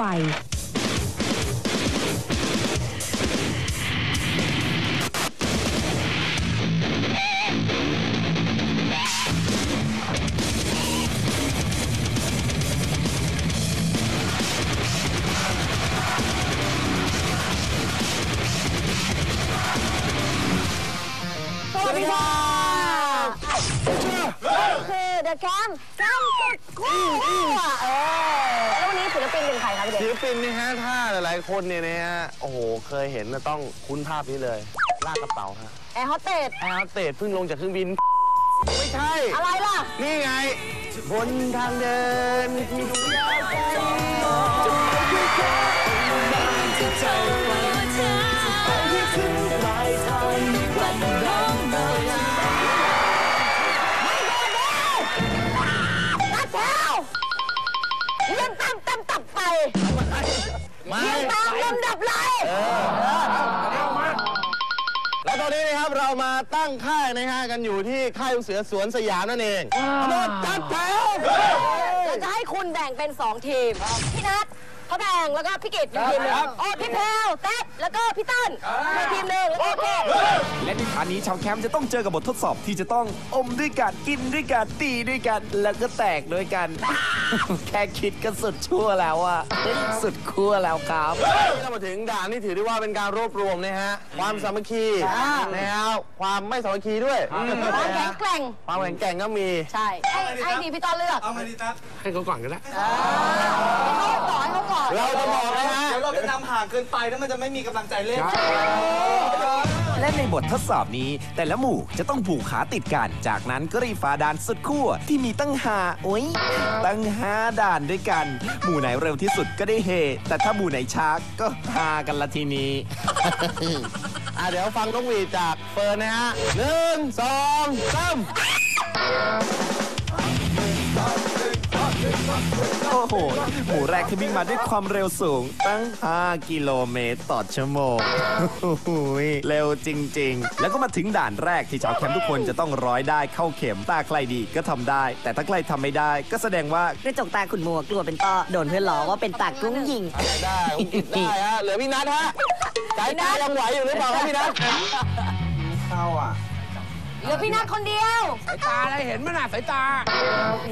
วั เดอะแคมป์แคมป์สุดคู่เออแล้ววันนี้ศิลปินเป็นใครคะพี่เด็กศิลปินนี่ฮะถ้าหลายๆคนเนี่ยนะฮะโอ้โหเคยเห็นนะต้องคุ้นภาพนี้เลยลากกระเป๋าฮะแอร์โฮสเตสแอร์โฮสเตสเพิ่งลงจากเครื่องบิน ไม่ใช่ อะไรล่ะ นี่ไง บนทางเดินที่ดูยาวไกลรั ลำดับเลยแล้วตอนนี้นะครับเรามาตั้งค่ายนะฮะกันอยู่ที่ค่ายลูกเสือสวนสยามนั่นเองหมดจัดแถว เราจะให้คุณแบ่งเป็น 2 ทีม พี่นัท เขาแบ่งแล้วก็พี่กิตอีกทีมหนึงโอ้พี่แพลวแต๊บแล้วก็พี่ตั้นในทีมหนึ่งแล้วก็โอเคและในฐานนี้ชาวแคมป์จะต้องเจอกับบททดสอบที่จะต้องอมด้วยกันกินด้วยกันตีด้วยกัน แล้วก็แตกด้วยกัน แค่คิดก็สุดชั่วแล้วอะสุดขั้วแล้วครับนี่เรามาถึงด่านที่ถือได้ว่าเป็นการรวบรวมนะฮะ ความสามัคคีนะครับความไม่สามัคคีด้วยความแข็งแกร่ง ความแข็งแกร่งก็มี ใช่ให้ให้ดีพี่ต้นเลือกให้เขาก่อนก็ได้ให้เขาก่อนให้เขาก่อน เราจะบอกนะฮะ เดี๋ยวเราจะนำห่างเกินไปแล้วมันจะไม่มีกำลังใจเล่น และในบททดสอบนี้ แต่ละหมู่จะต้องผูกขาติดกัน จากนั้นก็รีบฝ่าด่านสุดขั้วที่มีตั้งหาโอ้ยตั้งห้าด่านด้วยกัน หมู่ไหนเร็วที่สุดก็ได้เฮ แต่ถ้าหมู่ไหนช้าก็ฮากันละทีนี้ อะเดี๋ยวฟังนกหวีดจากเฟิร์นนะฮะหนึ่งสองสาม โอ้โห หมู่แรกที่วิ่งมาด้วยความเร็วสูง ตั้ง 5 กิโลเมตรต่อชั่วโมงโอ้โหเร็วจริง ๆ แล้วก็มาถึงด่านแรกที่ชาวแคมป์ทุกคนจะต้องร้อยได้เข้าเข็มตาใครดีก็ทำได้ แต่ถ้าใครทำไม่ได้ ก็แสดงว่ากระจกตาขุนมัวกลัวเป็นต้อโดนเพื่อนล้อว่าเป็นตากุ้งยิงได้ผมกินได้ฮะเหลือพี่นัทฮะสายตายังไหวอยู่หรือเปล่าครับพี่นัทเหลือพี่นัทคนเดียวเ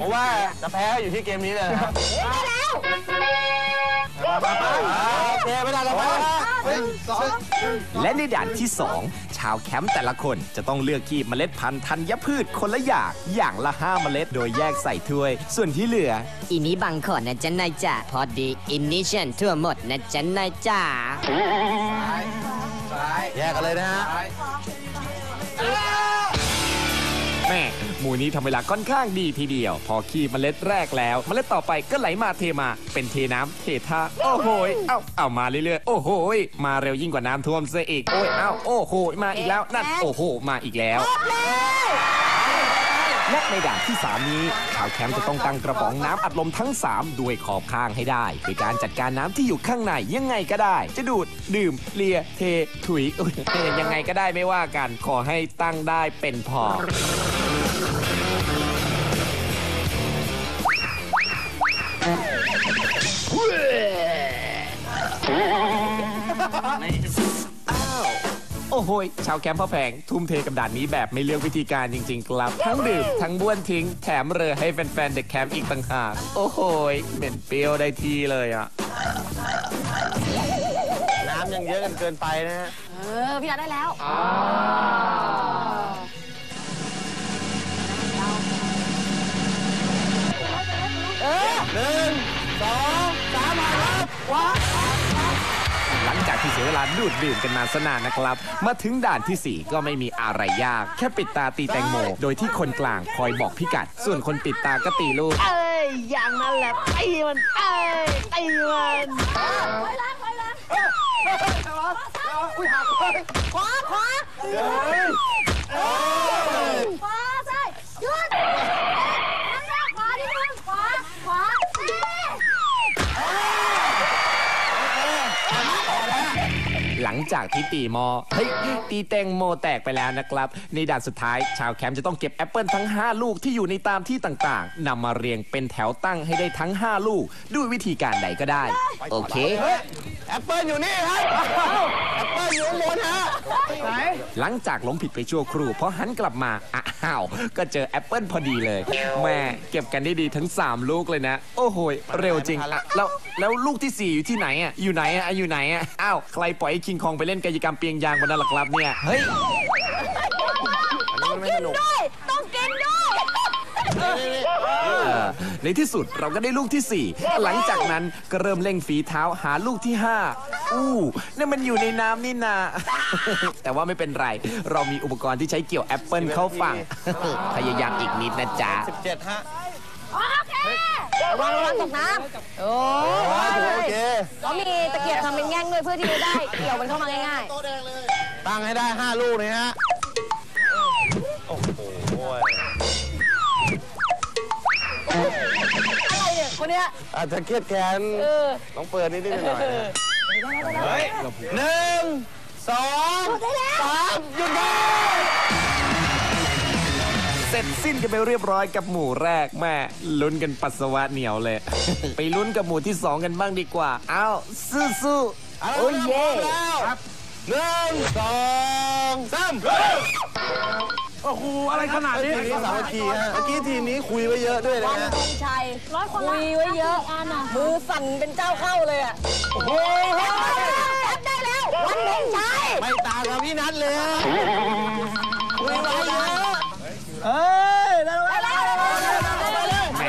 พราะว่าจะแพ้อยู่ที่เกมนี้เลยนะครับได้แล้วโอเคไม่ได้แล้วไปฮะและในด่านที่ 2 ชาวแคมป์แต่ละคนจะต้องเลือกคีบเมล็ดพันธุ์ธัญพืชคนละอย่างอย่างละ5เมล็ดโดยแยกใส่ถ้วย ส่วนที่เหลือ อีนี้บังขอนนะจ๊ะนายจ๋าพอดีอินนิชันทั่วหมดนะจ๊ะนายจ๋าแยกกันเลยนะฮะ ม่หมู่นี้ทำเวลาค่อนข้างดีทีเดียว พอคีบเมล็ดแรกแล้วเมล็ดต่อไปก็ไหลมาเทมาเป็นเทน้ำเทท่าโอ้โหยเอ้าเอามาเรื่อยๆโอ้โหยมาเร็วยิ่งกว่าน้ำท่วมซะอีกโอ้ยเอ้าโอ้โหยมาอีกแล้วนั่นโอ้โหมาอีกแล้วและในด่านที่ 3 นี้ชาวแคมป์จะต้องตั้งกระป๋องน้ำอัดลมทั้ง 3 ด้วยขอบข้างให้ได้โดยการจัดการน้ำที่อยู่ข้างในยังไงก็ได้ จะดูด ดื่ม เลีย เท ถุยอุ๊ยยังไงก็ได้ไม่ว่ากัน ขอให้ตั้งได้เป็นพอ โอ้โหยชาวแคมป์พ่อแพงทุ่มเทกับด่านนี้แบบไม่เลือกวิธีการจริง ๆ ครับ ทั้งดื่มทั้งบ้วนทิ้ง แถมเรือให้แฟนๆเด็กแคมป์อีกต่างหากโอ้โหยเหม็นเปรี้ยวได้ทีเลยอะน้ำยังเยอะกันเกินไปนะฮะเออ พี่นัทได้แล้วเออ หนึ่ง เสียเวลาดูดดื่มกันมาสนานนะครับ มาถึงด่านทีสี่ 4 ก็ไม่มีอะไรยาก แค่ปิดตาตีแตงโม โดยที่คนกลางคอยบอกพิกัด ส่วนคนปิดตาก็ตีลูก เอ้ย อย่างนั้นแหละตีมันเอ้ยตีมันขวาขวาขวาใช่หยุดข้างหน้าขวานิดนึงขวาขวาเอ๊ะ หลังจากที่ตีหมอเฮ้ยตีแตงโมแตกไปแล้วนะครับ ในด่านสุดท้าย ชาวแคมป์จะต้องเก็บแอปเปิลทั้ง 5 ลูกที่อยู่ในตามที่ต่างๆนำมาเรียงเป็นแถวตั้งให้ได้ทั้ง 5 ลูก ด้วยวิธีการใดก็ได้ โอเคแอปเปิลอยู่นี่ครับแอปเปิลอยู่ข้างบนฮะ หลังจากล้มผิดไปชั่วครู่พอหันกลับมา อ้าว ก็เจอแอปเปิลพอดีเลย แม่เก็บกันได้ดีทั้ง 3 ลูกเลยนะ โอ้โหยเร็วจริงอะแล้วแล้วลูกที่ 4 อยู่ที่ไหนอะอยู่ไหนอะอยู่ไหนอะอ้าวใครปล่อยให้คิงคองไปเล่นกายกรรมเปียงยางบนนั้นล่ะครับเนี่ยเฮ้ยต้องกินด้วยต้องกินด้วยเออในที่สุดเราก็ได้ลูกที่ 4 หลังจากนั้นก็เริ่มเร่งฝีเท้าหาลูกที่ 5อู้นั่นมันอยู่ในน้ำนี่นา แต่ว่าไม่เป็นไร เรามีอุปกรณ์ที่ใช้เกี่ยวแอปเปิลเข้าฝั่ง พยายามอีกนิดนะจ๊ะเจ็ดฮะ โอเคระวังระวังตกน้ำโอ้โอเคเขามีตะเกียบทำเป็นแง่งด้วยเพื่อที่จะได้ เกี่ยวมันเข้ามาง่าย ตั้งให้ได้ 5 ลูกเลยฮะ โอ้โหๆ อะไรเนี่ยคนเนี้ยอาจจะเครียดแค้นเออ ต้องเปิดนิดนิดหน่อย นะหนึ่งสองสามหยุดได้เสร็จสิ้นกันไปเรียบร้อยกับหมู่แรกแม่ลุ้นกันปัสสาวะเหนียวเลย ไปลุ้นกับหมู่ที่สองกันบ้างดีกว่า เอาสู้สู้ๆโอ้ยเย่หนึ่งสองสาม โอ้โหอะไรขนาดนี้ ทีมนี้สามัคคีฮะเมื่อกี้ทีมนี้คุยไว้เยอะด้วยนะวันฮะ ธงชัยร้อยคนคุยไว้เยอะมือสั่นเป็นเจ้าเข้าเลยอะโอ้โหแอปได้แล้ว วันธงชัย ไม่ต่างกับพี่นัทเลยฮะคุยไว้เยอะเอ้ยได้แล้วไปแล้ว แหม่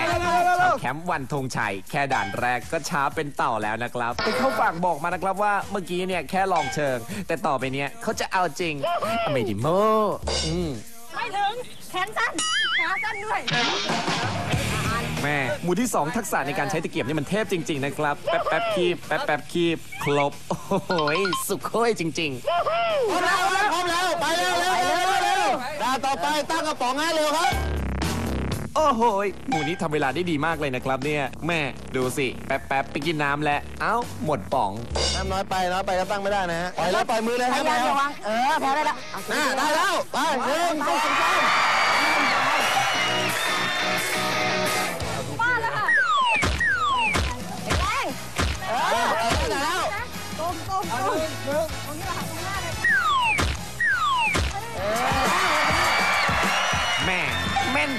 ชาวแคมป์วันธงชัย แค่ด่านแรกก็ช้าเป็นเต่าแล้วนะครับแต่เขาฝากบอกมานะครับว่าเมื่อกี้เนี่ยแค่ลองเชิง แต่ต่อไปเนี่ยเขาจะเอาจริงไม่ดิโมอืม ไม่ถึง แขนสั้น ขาสั้นด้วย แม่หมู่ที่ 2 ทักษะในการใช้ตะเกียบนี่มันเทพจริง ๆ นะครับ แป๊บแป๊บคีบแป๊บแป๊บคีบครบ โอ้โหยสุดโค้ยจริงๆพร้อมแล้วพร้อมแล้ว ไปเร็วเร็วเร็วเร็วด่านต่อไปตั้งกระป๋องให้เร็วครับ โอ้โหยหมูนี้ทำเวลาได้ดีมากเลยนะครับเนี่ย แม่ดูสิ แป๊บแป๊บไปกินน้ำแล้ว เอ้า หมดป๋อง น้ำน้อยไปน้อยไปก็ตั้งไม่ได้นะฮะปล่อยแล้วปล่อยมือเลยพฮะยาแมยามวระวังเออแพ้ได้แล้วน่าได้แล้ว ไปหนึ่งสองสาม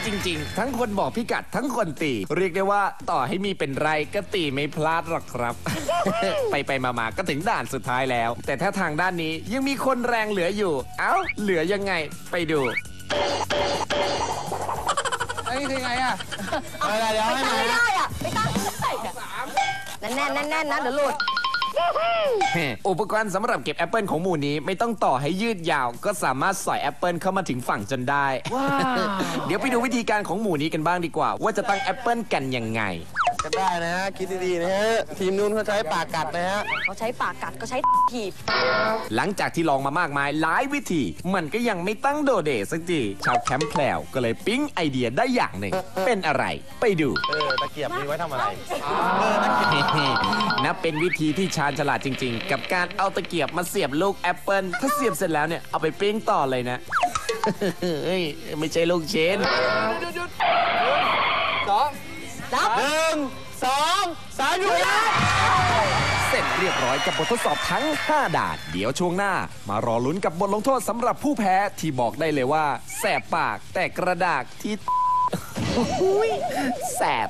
จริง ๆ ทั้งคนบอกพิกัดทั้งคนตี เรียกได้ว่าต่อให้มีเป็นไรก็ตีไม่พลาดหรอกครับ ไปไปมามาก็ถึงด่านสุดท้ายแล้ว แต่ถ้าทางด้านนี้ยังมีคนแรงเหลืออยู่ เอ้า เหลือยังไงไปดูอันนี้คือไงอะไปเลยเดี๋ยวไปให้ตั้งมาไม่ได้อะไปตั้งไม่ได้อะแน่นแน่นแน่นแน่นนะเดี๋ยวหลุด อุปกรณ์สำหรับเก็บแอปเปิลของหมูนี้ไม่ต้องต่อให้ยืดยาว ก็สามารถสอยแอปเปิลเข้ามาถึงฝั่งจนได้ เดี๋ยวไปดูวิธีการของหมูนี้กันบ้างดีกว่า ว่าจะตั้งแอปเปิลกันยังไง ก็ได้นะฮะ คิดดีๆนะฮะ ทีมนู้นเขาใช้ปากกัดนะฮะ เขาใช้ปากกัดก็ใช้ถีบ หลังจากที่ลองมามากมายหลายวิธี มันก็ยังไม่ตั้งโดเดสักทีชาวแคมป์แพลวก็เลยปิ๊งไอเดียได้อย่างหนึ่ง เป็นอะไร ไปดู เออตะเกียบมีไว้ทำอะไร นับเป็นวิธีที่ชาญฉลาดจริง ๆ กับการเอาตะเกียบมาเสียบลูกแอปเปิลถ้าเสียบเสร็จแล้วเนี่ย เอาไปปิ้งต่อเลยนะ เฮ้ยไม่ใช่ลูกเชนดับ หนึ่งสองสามหยุดนะเสร็จเรียบร้อยกับบททดสอบทั้ง 5 ด่าน เดี๋ยวช่วงหน้า มารอลุ้นกับบทลงโทษสำหรับผู้แพ้ที่บอกได้เลยว่า แสบปากแต่กระดากที่ แสบ